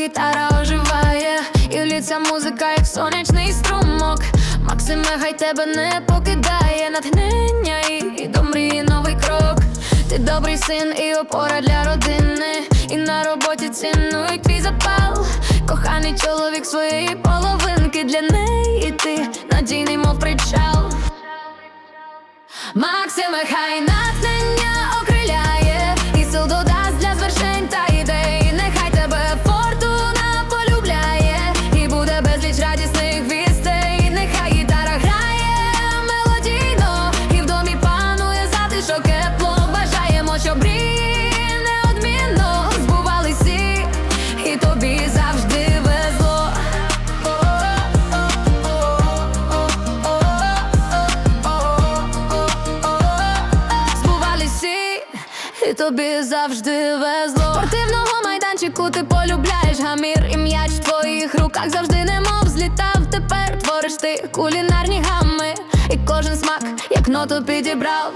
гітара оживає, і лється музика, як сонячний струмок. Максиме, хай тебе не покидає натхнення і, і до мрії новий крок. Ти добрий син і опора для родини. І на роботі цінують твій запал. Коханий чоловік своєї половинки для неї ти надійний, мов причал. Максиме, хай натхнення і тобі завжди везло. Спортивного майданчику ти полюбляєш гамір і м'яч в твоїх руках завжди немов злітав. Тепер твориш ти кулінарні гами, і кожен смак, як ноту підібрав.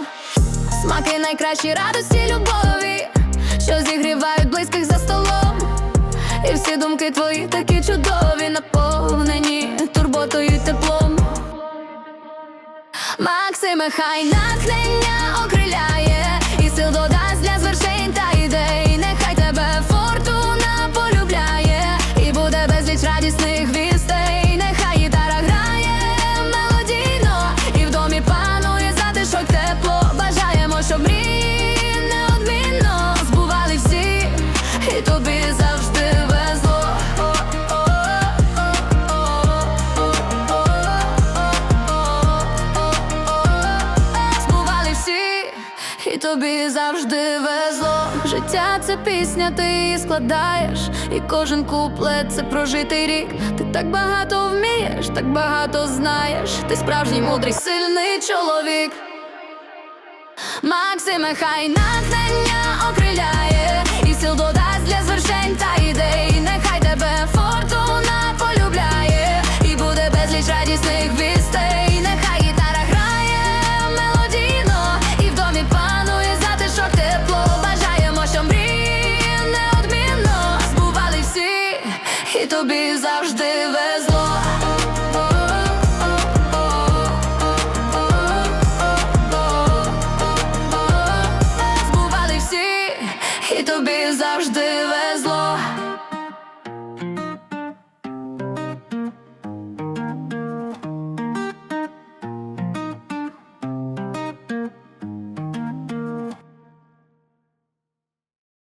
Смаки найкращі радості любові, що зігрівають близьких за столом. І всі думки твої такі чудові, наповнені турботою й теплом. Максиме, хай натхнення окриляє і тобі завжди везло. Життя це пісня, ти її складаєш, і кожен куплет це прожитий рік. Ти так багато вмієш, так багато знаєш. Ти справжній мудрий, сильний чоловік. Максиме, хай натхнення окриляє і сил додасть і тобі завжди везло. Збували всі, і тобі завжди.